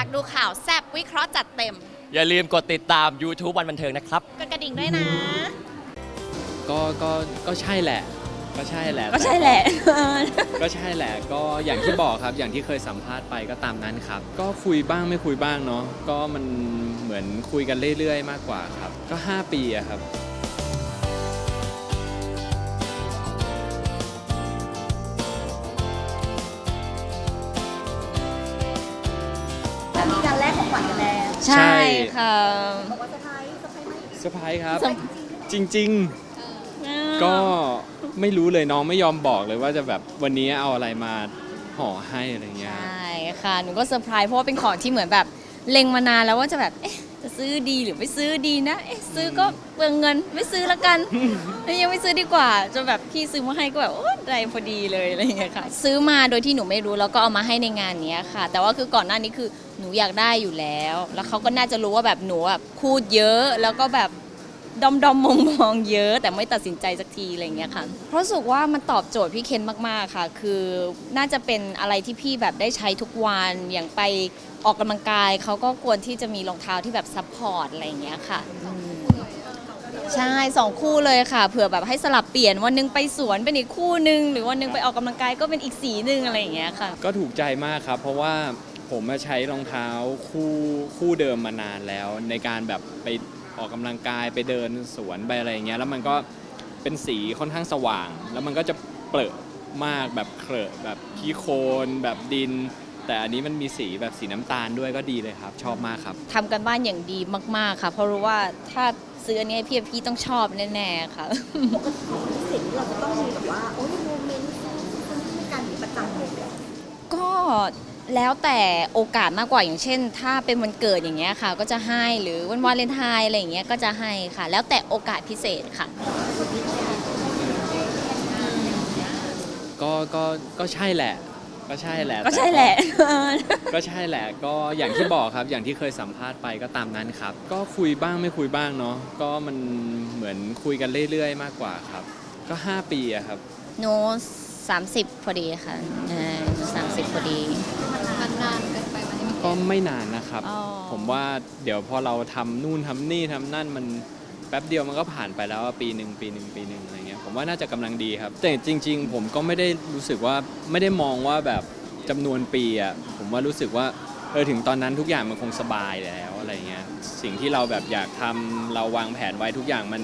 ากดูข่าวแซบวิเคราะห์จัดเต็ม อย่าลืมกดติดตาม YouTube วันบันเทิงนะครับ กดกระดิ่งด้วยนะ ก็ก็ก็ใช่แหละ ก็ใช่แหละ ก็ใช่แหละ ก็ใช่แหละ ก็อย่างที่บอกครับ อย่างที่เคยสัมภาษณ์ไปก็ตามนั้นครับ ก็คุยบ้างไม่คุยบ้างเนาะ ก็มันเหมือนคุยกันเรื่อยๆ มากกว่าครับ ก็ 5 ปีอะครับ ใช่ค่ะบอกว่าเซอร์ไพรส์เซอร์ไพรส์ไหมเซอร์ไพรส์ครับเซอร์จริง ๆ ก็ไม่รู้เลยน้องไม่ยอมบอกเลยว่าจะแบบวันนี้เอาอะไรมาห่อให้อะไรเงี้ย ใช่ค่ะ หนูก็เซอร์ไพรส์เพราะว่าเป็นของที่เหมือนแบบเล็งมานานแล้วว่าจะแบบเอ๊ะจะซื้อดีหรือไม่ซื้อดีนะเอ๊ะซื้อก็เปลืองเงินไม่ซื้อละกัน ยังไม่ซื้อดีกว่าจนแบบพี่ซื้อมาให้ก็แบบโอ้ ได้พอดีเลยอะไรอย่างเงี้ยค่ะ ซื้อมาโดยที่หนูไม่รู้แล้วก็เอามาให้ในงานเนี้ยค่ะ แต่ว่าคือก่อนหน้านี้คือหนูอยากได้อยู่แล้ว แล้วเขาก็น่าจะรู้ว่าแบบหนูแบบพูดเยอะแล้วก็แบบดอมดอมมองมองๆเยอะ แต่ไม่ตัดสินใจสักทีอะไรอย่างเงี้ยค่ะเพราะรู้สึกว่ามันตอบโจทย์พี่เคนมากๆค่ะ คือน่าจะเป็นอะไรที่พี่แบบได้ใช้ทุกวันอย่างไปออกกำลังกายเขาก็ควรที่จะมีรองเท้าที่แบบซัพพอร์ตอะไรอย่างเงี้ยค่ะอืม ใช่สองคู่เลยค่ะ เผื่อแบบให้สลับเปลี่ยนวันหนึงไปสวนเป็นอีกคู่หนึงหรือวันหนึงไปออกกำลังกายก็เป็นอีกสีหนึ่งอะไรอย่างเงี้ยค่ะ ก็ถูกใจมากครับ เพราะว่าผมมาใช้รองเท้าคู่คู่เดิมมานานแล้ว ในการแบบไปออกกำลังกายไปเดินสวนไปอะไรอย่างเงี้ยแล้วมันก็เป็นสีค่อนข้างสว่าง แล้วมันก็จะเปรอะมากแบบเครอะแบบขี้โคลนแบบดิน แต่อันนี้มันมีสีแบบสีน้ำตาลด้วยก็ดีเลยครับ ชอบมากครับ ทำกันบ้านอย่างดีมาก ๆ ค่ะ เพราะรู้ว่าถ้า ซื้ออันนี้ให้พี่พี่ต้องชอบแน่ๆค่ะ ปกติของพิเศษที่เราจะต้องมีแบบว่า โอ้ยโมเมนต์ซื้อซื้อในการอยู่ประจำเลยก็แล้วแต่โอกาสมากกว่าอย่างเช่น ถ้าเป็นวันเกิดอย่างเงี้ยค่ะ ก็จะให้หรือวันวาเลนไทน์อะไรอย่างเงี้ยก็จะให้ค่ะ แล้วแต่โอกาสพิเศษค่ะ ก็ก็ก็ใช่แหละ ก็ใช่แหละก็ใช่แหละ ก็ใช่แหละก็อย่างที่บอกครับอย่างที่เคยสัมภาษณ์ไปก็ตามนั้นครับ ก็คุยบ้างไม่คุยบ้างเนาะก็มันเหมือนคุยกันเรื่อยๆ มากกว่าครับ ก็ 5 ปีอะครับโน้สามสิบพอดีค่ะสามสิบพอดีก็ไม่นานนะครับ อ๋อ ผมว่าเดี๋ยวพอเราทำนู่นทำนี่ทำนั่นมันแป๊บเดียวมันก็ผ่านไปแล้วอะปีหนึ่งปีหนึ่งปีหนึ่งอะไรเงี้ย ผมว่าน่าจะกำลังดีครับ แต่จริง ๆ ผมก็ไม่ได้รู้สึกว่าไม่ได้มองว่าแบบจำนวนปีอะผมว่ารู้สึกว่าเออถึงตอนนั้นทุกอย่างมันคงสบายแล้วอะไรเงี้ยสิ่งที่เราแบบอยากทำเราวางแผนไว้ทุกอย่างมัน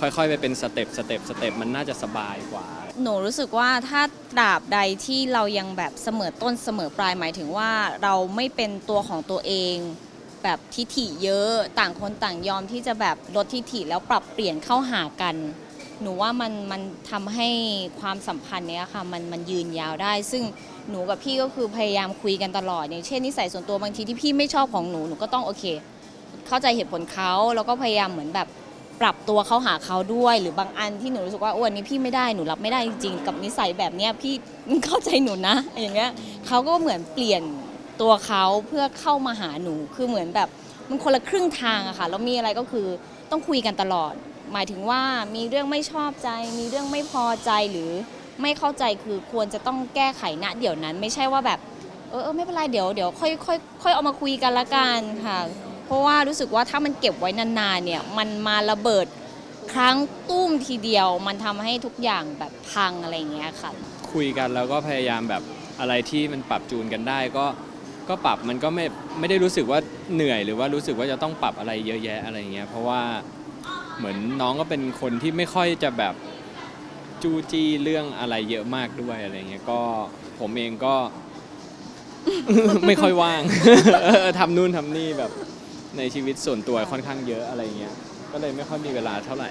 ค่อยๆ ไปเป็นสเต็ปสเต็ปสเต็ปมันน่าจะสบายกว่า หนูรู้สึกว่าถ้าตราบใดที่เรายังแบบเสมอต้นเสมอปลายหมายถึงว่าเราไม่เป็นตัวของตัวเอง แบบทิฐิเยอะต่างคนต่างยอมที่จะแบบลดทิฐิแล้วปรับเปลี่ยนเข้าหากัน หนูว่ามันมันทำให้ความสัมพันธ์เนี้ยค่ะมันมันยืนยาวได้ ซึ่งหนูกับพี่ก็คือพยายามคุยกันตลอด อย่างเช่นนิสัยส่วนตัวบางทีที่พี่ไม่ชอบของหนูหนูก็ต้องโอเค เข้าใจเหตุผลเขาแล้วก็พยายามเหมือนแบบปรับตัวเข้าหาเขาด้วย หรือบางอันที่หนูรู้สึกว่าอ้วนนี้พี่ไม่ได้หนูรับไม่ได้จริงๆกับนิสัยแบบเนี้ยพี่เข้าใจหนูนะ อย่างเงี้ยเขาก็เหมือนเปลี่ยนตัวเขาเพื่อเข้ามาหาหนูคือเหมือนแบบมันคนละครึ่งทางอะค่ะแล้วมีอะไรก็คือต้องคุยกันตลอด หมายถึงว่ามีเรื่องไม่ชอบใจ มีเรื่องไม่พอใจหรือไม่เข้าใจคือควรจะต้องแก้ไขณเดี๋ยวนั้น ไม่ใช่ว่าแบบเออเออไม่เป็นไรเดี๋ยวเดี๋ยวค่อยค่อยค่อยเอามาคุยกันละกันค่ะ เพราะว่ารู้สึกว่าถ้ามันเก็บไว้นานๆเนี่ยมันมาระเบิดครั้งตุ้มทีเดียว มันทำให้ทุกอย่างแบบพังอะไรเงี้ยค่ะ คุยกันแล้วก็พยายามแบบอะไรที่มันปรับจูนกันได้ก็ก็ปรับมันก็ไม่ไม่ได้รู้สึกว่าเหนื่อยหรือว่ารู้สึกว่าจะต้องปรับอะไรเยอะแยะอะไรเงี้ยเพราะว่า เหมือนน้องก็เป็นคนที่ไม่ค่อยจะแบบจู้จี้เรื่องอะไรเยอะมากด้วยอะไรเงี้ยก็ผมเองก็ ไม่ค่อยว่าง ทำนู่นทำนี่แบบในชีวิตส่วนตัวค่อนข้างเยอะอะไรเงี้ยก็เลยไม่ค่อยมีเวลาเท่าไหร่